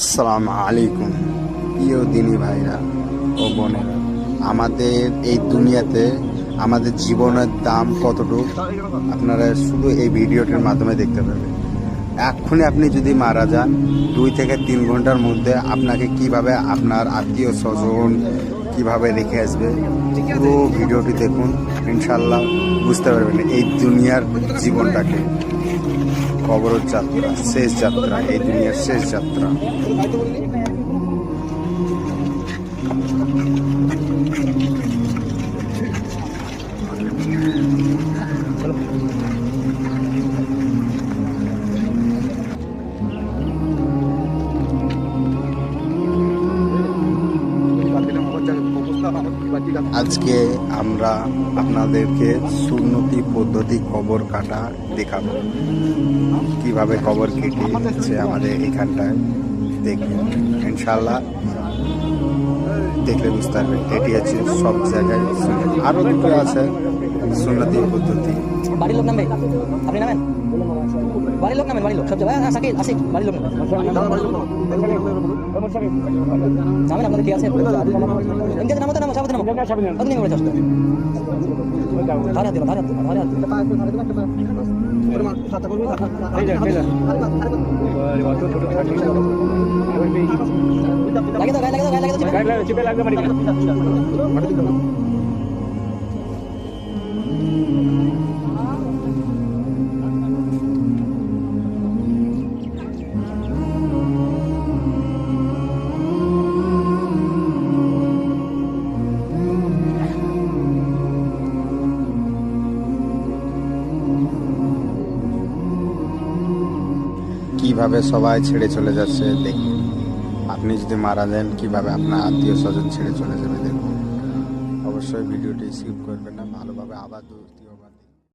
আসসালামু আলাইকুম, প্রিয় দিনী ভাইরা ও বোনেরা। আমাদের এই দুনিয়াতে আমাদের জীবনের দাম কতটুকু? আপনারা শুধু এই ভিডিওটির মাধ্যমে দেখতে পাবেন এক্ষুনি আপনি যদি মারা যান, দুই থেকে তিন ঘণ্টার মধ্যে আপনাকে কীভাবে আপনার আত্মীয় স্বজন কীভাবে রেখে আসবে, পুরো ভিডিওটি দেখুন। ইনশাল্লাহ বুঝতে পারবেন এই দুনিয়ার জীবনটাকে। কবর যাত্রা, শেষ যাত্রা, এই দুনিয়ার শেষ যাত্রা। আজকে আমরা আপনাদেরকে সুন্নতি পদ্ধতি কবর কাটা দেখাবো। কীভাবে কবর কেটেছে আমাদের এখানটায় দেখবেন ইনশাল্লাহ দেখলে বুঝতে পারবেন এটি হচ্ছে সব জায়গায় সুন্নত। আরও দুটো আছে, সুন্নতি পদ্ধতি। বাড়ির লোক নামবে আপনি বাড়ির লোক বাড়ির লোক। কি আছে? দিন লাগে দাও লাগে দাও লাগে দাও চিপে। কীভাবে সবাই ছেড়ে চলে যাচ্ছে, দেখুন। আপনি যদি মারা যান, কীভাবে আপনার আত্মীয় স্বজন ছেড়ে চলে যাবে, দেখুন। অবশ্যই ভিডিওটি স্কিপ করবেন না, ভালোভাবে আবার দ্বিতীয়